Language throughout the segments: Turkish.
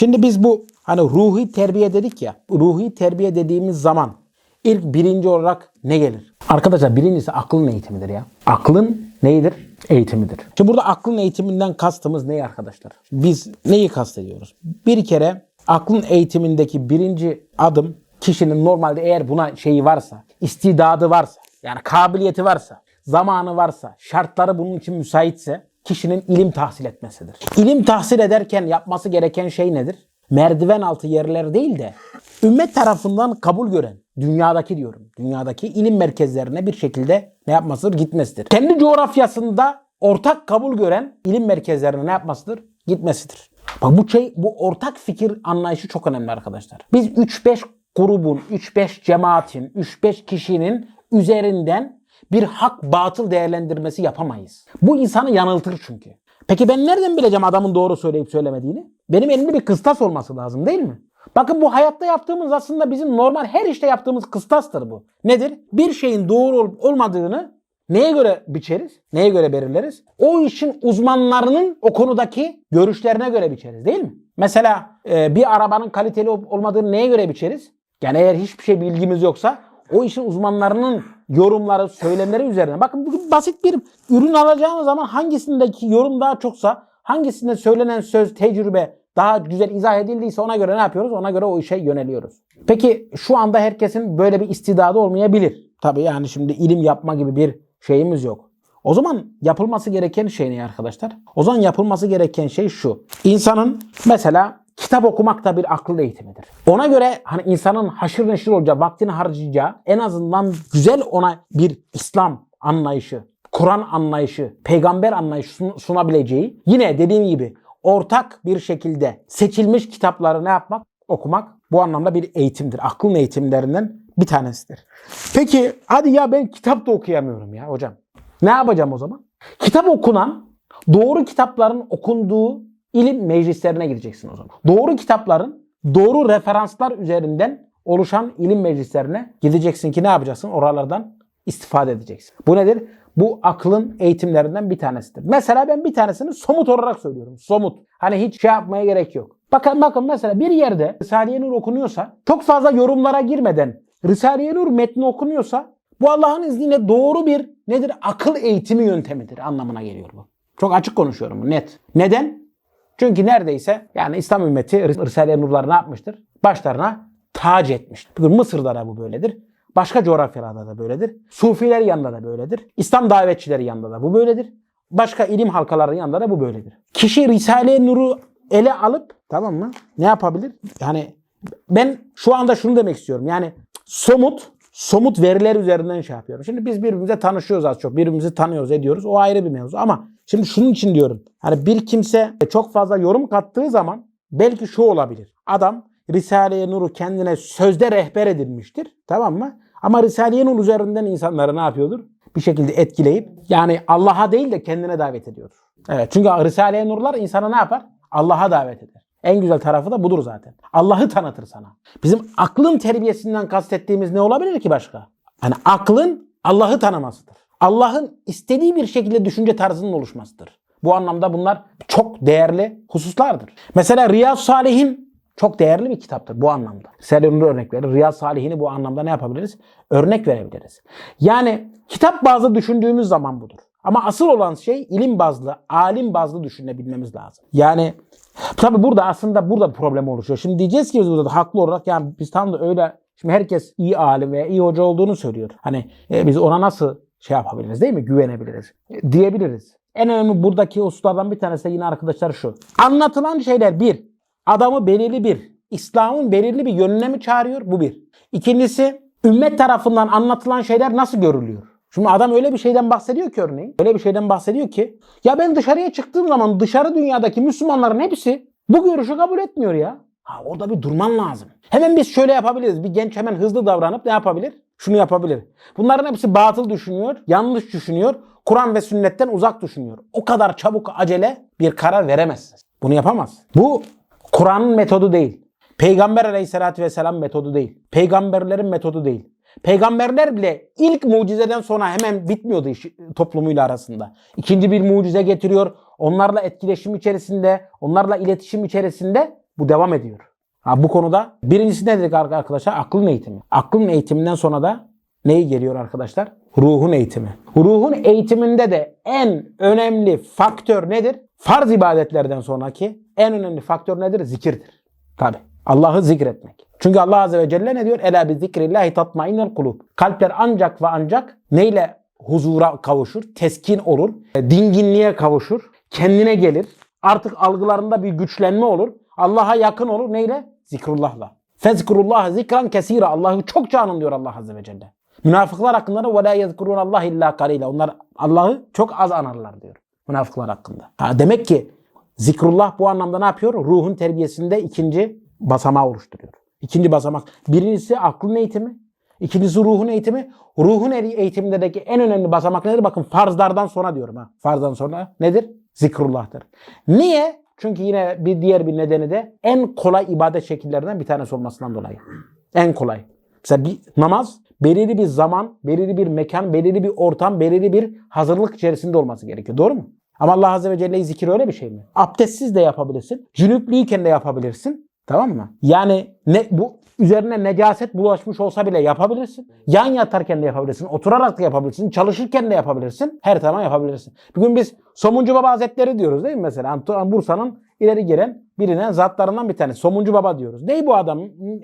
Şimdi biz bu hani ruhi terbiye dedik ya. Ruhi terbiye dediğimiz zaman ilk birinci olarak ne gelir? Arkadaşlar birincisi aklın eğitimidir ya. Aklın neyidir? Eğitimidir. Şimdi burada aklın eğitiminden kastımız ne arkadaşlar? Biz neyi kastediyoruz? Bir kere aklın eğitimindeki birinci adım kişinin normalde eğer buna şeyi varsa, istidadı varsa, yani kabiliyeti varsa, zamanı varsa, şartları bunun için müsaitse kişinin ilim tahsil etmesidir. İlim tahsil ederken yapması gereken şey nedir? Merdiven altı yerler değil de ümmet tarafından kabul gören, dünyadaki diyorum, dünyadaki ilim merkezlerine bir şekilde ne yapmasıdır? Gitmesidir. Kendi coğrafyasında ortak kabul gören ilim merkezlerine ne yapmasıdır? Gitmesidir. Bak bu şey, bu ortak fikir anlayışı çok önemli arkadaşlar. Biz 3-5 grubun, 3-5 cemaatin, 3-5 kişinin üzerinden bir hak batıl değerlendirmesi yapamayız. Bu insanı yanıltır çünkü. Peki ben nereden bileceğim adamın doğru söyleyip söylemediğini? Benim elimde bir kıstas olması lazım değil mi? Bakın bu hayatta yaptığımız aslında bizim normal her işte yaptığımız kıstastır bu. Nedir? Bir şeyin doğru olup olmadığını neye göre biçeriz? Neye göre belirleriz? O işin uzmanlarının o konudaki görüşlerine göre biçeriz değil mi? Mesela e, bir arabanın kaliteli olmadığını neye göre biçeriz? Yani eğer hiçbir şey bilgimiz yoksa o işin uzmanlarının yorumları, söylemleri üzerine. Bakın bugün basit bir ürün alacağımız zaman hangisindeki yorum daha çoksa, hangisinde söylenen söz, tecrübe daha güzel izah edildiyse ona göre ne yapıyoruz? Ona göre o işe yöneliyoruz. Peki şu anda herkesin böyle bir istidadı olmayabilir. Tabii yani şimdi ilim yapma gibi bir şeyimiz yok. O zaman yapılması gereken şey ne arkadaşlar? O zaman yapılması gereken şey şu. İnsanın mesela kitap okumak da bir akıl eğitimidir. Ona göre hani insanın haşır neşir olacağı, vaktini harcayacağı en azından güzel ona bir İslam anlayışı, Kur'an anlayışı, peygamber anlayışı sun- sunabileceği yine dediğim gibi ortak bir şekilde seçilmiş kitapları ne yapmak? Okumak bu anlamda bir eğitimdir. Aklın eğitimlerinden bir tanesidir. Peki hadi ya ben kitap da okuyamıyorum ya hocam. Ne yapacağım o zaman? Kitap okunan doğru kitapların okunduğu ilim meclislerine gideceksin o zaman. Doğru kitapların doğru referanslar üzerinden oluşan ilim meclislerine gideceksin ki ne yapacaksın? Oralardan istifade edeceksin. Bu nedir? Bu aklın eğitimlerinden bir tanesidir. Mesela ben bir tanesini somut olarak söylüyorum. Somut. Hani hiç şey yapmaya gerek yok. Bakın bakın mesela bir yerde Risale-i Nur okunuyorsa çok fazla yorumlara girmeden Risale-i Nur metni okunuyorsa bu Allah'ın izniyle doğru bir nedir? Akıl eğitimi yöntemidir anlamına geliyor bu. Çok açık konuşuyorum net. Neden? Çünkü neredeyse yani İslam ümmeti Risale-i Nur'ları ne yapmıştır? Başlarına tac etmiştir. Bugün Mısır'da da bu böyledir. Başka coğrafyalarda da böyledir. Sufiler yanında da böyledir. İslam davetçileri yanında da bu böyledir. Başka ilim halkaları yanında da bu böyledir. Kişi Risale-i Nur'u ele alıp tamam mı? Ne yapabilir? Yani ben şu anda şunu demek istiyorum. Yani somut somut veriler üzerinden şey yapıyorum. Şimdi biz birbirimize tanışıyoruz az çok. Birbirimizi tanıyoruz, ediyoruz. O ayrı bir mevzu ama şimdi şunun için diyorum. Hani bir kimse çok fazla yorum kattığı zaman belki şu olabilir. Adam Risale-i Nur'u kendine sözde rehber edinmiştir. Tamam mı? Ama Risale-i Nur üzerinden insanları ne yapıyordur? Bir şekilde etkileyip yani Allah'a değil de kendine davet ediyor. Evet çünkü Risale-i Nur'lar insana ne yapar? Allah'a davet eder. En güzel tarafı da budur zaten. Allah'ı tanıtır sana. Bizim aklın terbiyesinden kastettiğimiz ne olabilir ki başka? Yani aklın Allah'ı tanımasıdır. Allah'ın istediği bir şekilde düşünce tarzının oluşmasıdır. Bu anlamda bunlar çok değerli hususlardır. Mesela Riyaz Salihin çok değerli bir kitaptır bu anlamda. Selçuklu örnek verir. Riyaz Salihini bu anlamda ne yapabiliriz? Örnek verebiliriz. Yani kitap bazlı düşündüğümüz zaman budur. Ama asıl olan şey ilim bazlı, alim bazlı düşünebilmemiz lazım. Yani tabi burada aslında burada bir problem oluşuyor. Şimdi diyeceğiz ki burada da haklı olarak yani biz tam da öyle şimdi herkes iyi alim veya iyi hoca olduğunu söylüyor. Hani e, biz ona nasıl şey yapabiliriz değil mi? Güvenebiliriz. Diyebiliriz. En önemli buradaki hususlardan bir tanesi yine arkadaşlar şu. Anlatılan şeyler bir, adamı belirli bir, İslam'ın belirli bir yönüne mi çağırıyor? Bu bir. İkincisi, ümmet tarafından anlatılan şeyler nasıl görülüyor? Şimdi adam öyle bir şeyden bahsediyor ki örneğin. Öyle bir şeyden bahsediyor ki. Ya ben dışarıya çıktığım zaman dışarı dünyadaki Müslümanların hepsi bu görüşü kabul etmiyor ya. Ha orada bir durman lazım. Hemen biz şöyle yapabiliriz. Bir genç hemen hızlı davranıp ne yapabilir? Şunu yapabilir. Bunların hepsi batıl düşünüyor, yanlış düşünüyor, Kur'an ve sünnetten uzak düşünüyor. O kadar çabuk acele bir karar veremezsiniz. Bunu yapamaz. Bu Kur'an'ın metodu değil. Peygamber aleyhissalatü vesselam metodu değil. Peygamberlerin metodu değil. Peygamberler bile ilk mucizeden sonra hemen bitmiyordu iş, toplumuyla arasında. İkinci bir mucize getiriyor. Onlarla etkileşim içerisinde, onlarla iletişim içerisinde bu devam ediyor. Ha, bu konuda birincisi nedir arkadaşlar? Aklın eğitimi. Aklın eğitiminden sonra da neyi geliyor arkadaşlar? Ruhun eğitimi. Ruhun eğitiminde de en önemli faktör nedir? Farz ibadetlerden sonraki en önemli faktör nedir? Zikirdir. Tabi. Allah'ı zikretmek. Çünkü Allah Azze ve Celle ne diyor? Ela bi zikrillahi tatmainnel kulub. Kalpler ancak ve ancak neyle huzura kavuşur? Teskin olur. e, Dinginliğe kavuşur. Kendine gelir. Artık algılarında bir güçlenme olur. Allah'a yakın olur. Neyle? Zikrullahla. Fezkurullah zikran kesira. Allah'ı çokça anın diyor Allah Azze ve Celle. Münafıklar hakkında da ve la yezkurun Allah illa kalile. Onlar Allah'ı çok az anarlar diyor. Münafıklar hakkında. Ha, demek ki zikrullah bu anlamda ne yapıyor? Ruhun terbiyesinde ikinci basamağı oluşturuyor. İkinci basamak. Birincisi aklın eğitimi. İkincisi ruhun eğitimi. Ruhun eğitimindeki en önemli basamak nedir? Bakın farzlardan sonra diyorum ha. Farzdan sonra nedir? Zikrullah'tır. Niye? Çünkü yine bir diğer bir nedeni de en kolay ibadet şekillerinden bir tanesi olmasından dolayı. En kolay. Mesela bir namaz belirli bir zaman, belirli bir mekan, belirli bir ortam, belirli bir hazırlık içerisinde olması gerekiyor. Doğru mu? Ama Allah Azze ve Celle'yi zikir öyle bir şey mi? Abdestsiz de yapabilirsin. Cünüplüyken de yapabilirsin. Tamam mı? Yani ne bu üzerine necaset bulaşmış olsa bile yapabilirsin. Yan yatarken de yapabilirsin. Oturarak da yapabilirsin. Çalışırken de yapabilirsin. Her zaman yapabilirsin. Bugün biz Somuncu Baba Hazretleri diyoruz değil mi mesela? Anto- Bursa'nın ileri gelen birine zatlarından bir tanesi. Somuncu Baba diyoruz. Ney bu adam?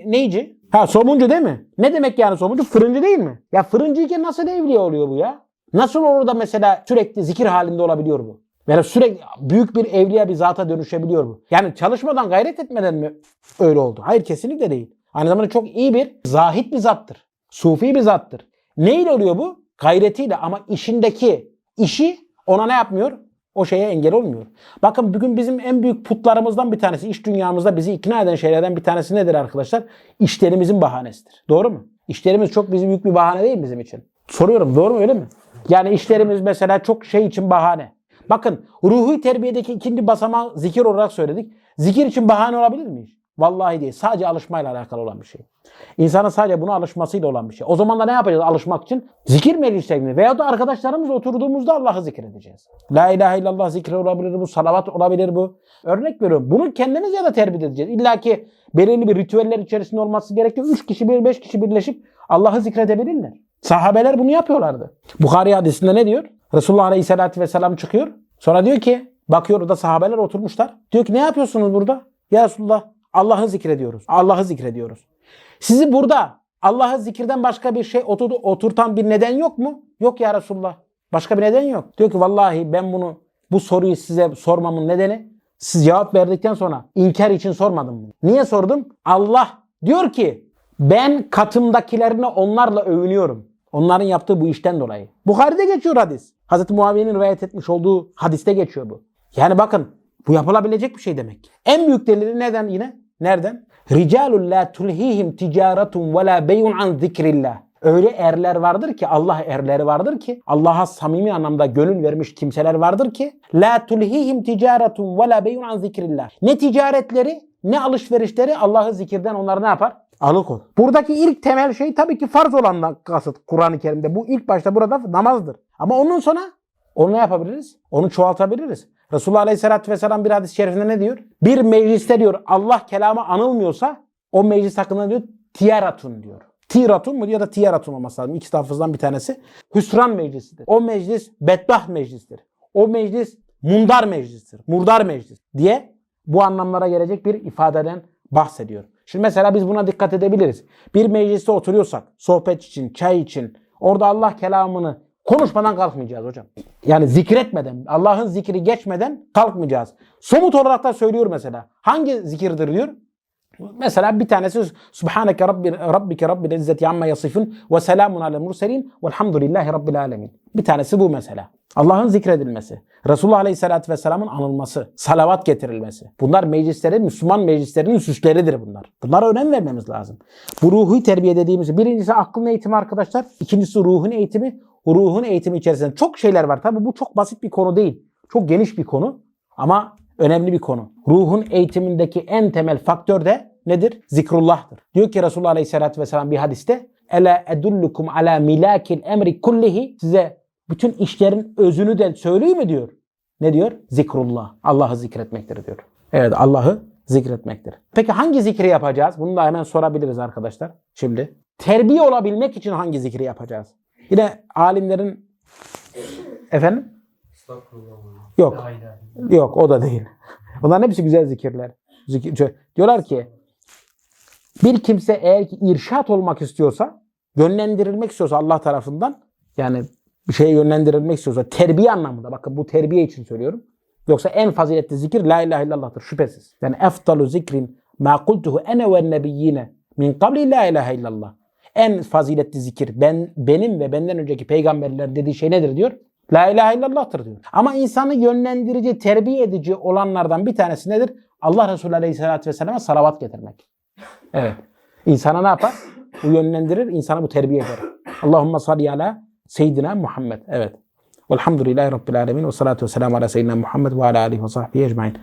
Neyci? Ha somuncu değil mi? Ne demek yani somuncu? Fırıncı değil mi? Ya fırıncıyken nasıl evliya oluyor bu ya? Nasıl olur da mesela sürekli zikir halinde olabiliyor bu? Yani sürekli büyük bir evliya bir zata dönüşebiliyor bu. Yani çalışmadan gayret etmeden mi öyle oldu? Hayır kesinlikle değil. Aynı zamanda çok iyi bir zahit bir zattır. Sufi bir zattır. Neyle oluyor bu? Gayretiyle ama işindeki işi ona ne yapmıyor? O şeye engel olmuyor. Bakın bugün bizim en büyük putlarımızdan bir tanesi, iş dünyamızda bizi ikna eden şeylerden bir tanesi nedir arkadaşlar? İşlerimizin bahanesidir. Doğru mu? İşlerimiz çok bizim büyük bir bahane değil bizim için? Soruyorum doğru mu öyle mi? Yani işlerimiz mesela çok şey için bahane. Bakın ruhi terbiyedeki ikinci basamağı zikir olarak söyledik. Zikir için bahane olabilir mi? Vallahi değil. Sadece alışmayla alakalı olan bir şey. İnsanın sadece buna alışmasıyla olan bir şey. O zaman da ne yapacağız alışmak için? Zikir meclislerinde veya da arkadaşlarımızla oturduğumuzda Allah'ı zikredeceğiz. La ilahe illallah zikri olabilir bu, salavat olabilir bu. Örnek veriyorum. Bunu kendimiz ya da terbiye edeceğiz. İlla ki belirli bir ritüeller içerisinde olması gerekiyor. Üç kişi, bir, beş kişi birleşip Allah'ı zikredebilirler. Sahabeler bunu yapıyorlardı. Bukhari hadisinde ne diyor? Resulullah Aleyhisselatü Vesselam çıkıyor. Sonra diyor ki bakıyor orada sahabeler oturmuşlar. Diyor ki ne yapıyorsunuz burada? Ya Resulullah Allah'ı zikrediyoruz. Allah'ı zikrediyoruz. Sizi burada Allah'ı zikirden başka bir şey otur, oturtan bir neden yok mu? Yok ya Resulullah. Başka bir neden yok. Diyor ki vallahi ben bunu bu soruyu size sormamın nedeni siz cevap verdikten sonra inkar için sormadım bunu. Niye sordum? Allah diyor ki ben katımdakilerine onlarla övünüyorum. Onların yaptığı bu işten dolayı. Bukhari'de geçiyor hadis. Hazreti Muaviye'nin rivayet etmiş olduğu hadiste geçiyor bu. Yani bakın bu yapılabilecek bir şey demek. En büyük delili neden yine? Nereden? Ricalun la tulhihim ticaretun ve la beyun an. Öyle erler vardır ki Allah erleri vardır ki Allah'a samimi anlamda gönül vermiş kimseler vardır ki la tulhihim ticaretun ve la beyun an. Ne ticaretleri ne alışverişleri Allah'ı zikirden onları ne yapar? Alıkol. Buradaki ilk temel şey tabii ki farz olandan kasıt Kur'an-ı Kerim'de. Bu ilk başta burada namazdır. Ama onun sonra onu ne yapabiliriz? Onu çoğaltabiliriz. Resulullah Aleyhisselatü Vesselam bir hadis-i şerifinde ne diyor? Bir mecliste diyor Allah kelamı anılmıyorsa o meclis hakkında diyor tiyaratun diyor. Tiratun mu ya da tiyaratun olması lazım. İkisi lafızdan bir tanesi. Hüsran meclisidir. O meclis bedbaht meclistir. O meclis mundar meclistir. Murdar meclis diye bu anlamlara gelecek bir ifadeden bahsediyor. Şimdi mesela biz buna dikkat edebiliriz. Bir mecliste oturuyorsak, sohbet için, çay için, orada Allah kelamını konuşmadan kalkmayacağız hocam. Yani zikretmeden, Allah'ın zikri geçmeden kalkmayacağız. Somut olarak da söylüyor mesela. Hangi zikirdir diyor? Mesela bir tanesi Subhaneke Rabbi, Rabbike Rabbil İzzeti Amma Yasifun ve Selamun Alel Murselin Velhamdülillahi Rabbil Alemin. Bir tanesi bu mesela. Allah'ın zikredilmesi, Resulullah Aleyhisselatü Vesselam'ın anılması, salavat getirilmesi. Bunlar meclislerin, Müslüman meclislerinin süsleridir bunlar. Bunlara önem vermemiz lazım. Bu ruhi terbiye dediğimiz birincisi aklın eğitimi arkadaşlar. ikincisi ruhun eğitimi. Ruhun eğitimi içerisinde çok şeyler var. Tabi bu çok basit bir konu değil. Çok geniş bir konu ama önemli bir konu. Ruhun eğitimindeki en temel faktör de nedir? Zikrullah'tır. Diyor ki Resulullah Aleyhisselatü Vesselam bir hadiste Ela edullukum ala milakil emri kullihi size bütün işlerin özünü de söyleyeyim mi diyor. Ne diyor? Zikrullah. Allah'ı zikretmektir diyor. Evet Allah'ı zikretmektir. Peki hangi zikri yapacağız? Bunu da hemen sorabiliriz arkadaşlar. Şimdi terbiye olabilmek için hangi zikri yapacağız? Yine alimlerin efendim? Yok. Yok o da değil. Bunların hepsi güzel zikirler. Zikir, diyorlar ki bir kimse eğer ki irşat olmak istiyorsa, yönlendirilmek istiyorsa Allah tarafından yani bir şeye yönlendirilmek istiyorsa terbiye anlamında bakın bu terbiye için söylüyorum. Yoksa en faziletli zikir la ilahe illallah'tır şüphesiz. Yani eftalu zikrin ma kultuhu ene ve nebiyyine min kabli la ilahe illallah. En faziletli zikir ben benim ve benden önceki peygamberlerin dediği şey nedir diyor? La ilahe illallah'tır diyor. Ama insanı yönlendirici, terbiye edici olanlardan bir tanesi nedir? Allah Resulü Aleyhisselatü Vesselam'a salavat getirmek. Evet. İnsana ne yapar? Bu yönlendirir, insana bu terbiye eder. Allahümme salli ala seyyidina Muhammed. Evet. Velhamdülillahi Rabbil alemin ve salatu ve selamu ala seyyidina Muhammed ve ala alihi ve sahbihi ecmain.